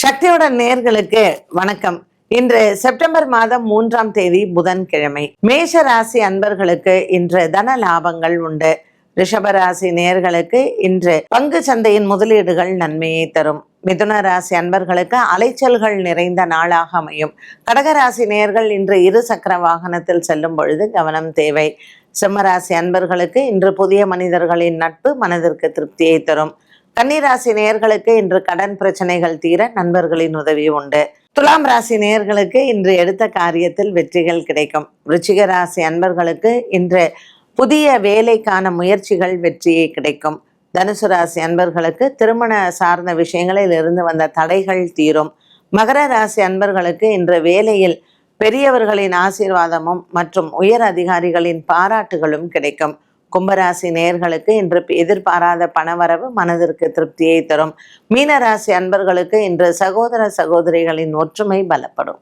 சக்தியுடன் நேர்களுக்கு வணக்கம். இன்று செப்டம்பர் மாதம் மூன்றாம் தேதி புதன்கிழமை. மேஷ ராசி அன்பர்களுக்கு இன்று தன லாபங்கள் உண்டு. ரிஷபராசி நேர்களுக்கு இன்று பங்கு சந்தையின் முதலீடுகள் நன்மையை தரும். மிதுன ராசி அன்பர்களுக்கு அலைச்சல்கள் நிறைந்த நாளாக அமையும். கடகராசி நேர்கள் இன்று இரு சக்கர வாகனத்தில் செல்லும் பொழுது கவனம் தேவை. சிம்மராசி அன்பர்களுக்கு இன்று புதிய மனிதர்களின் நட்பு மனதிற்கு திருப்தியை தரும். கன்னிராசி நேயர்களுக்கு இன்று கடன் பிரச்சனைகள் தீர நண்பர்களின் உதவி உண்டு. துலாம் ராசி நேயர்களுக்கு இன்று எடுத்த காரியத்தில் வெற்றிகள் கிடைக்கும். ருச்சிக ராசி அன்பர்களுக்கு இன்று புதிய வேலைக்கான முயற்சிகள் வெற்றியை கிடைக்கும். தனுசு ராசி அன்பர்களுக்கு திருமண சார்ந்த விஷயங்களில் இருந்து வந்த தடைகள் தீரும். மகர ராசி அன்பர்களுக்கு இன்று வேலையில் பெரியவர்களின் ஆசீர்வாதமும் மற்றும் உயர் அதிகாரிகளின் பாராட்டுகளும் கிடைக்கும். கும்பராசி நேயர்களுக்கு இன்று எதிர்பாராத பணவரவு மனதிற்கு திருப்தியை தரும். மீனராசி அன்பர்களுக்கு இன்று சகோதர சகோதரிகளின் ஒற்றுமை பலப்படும்.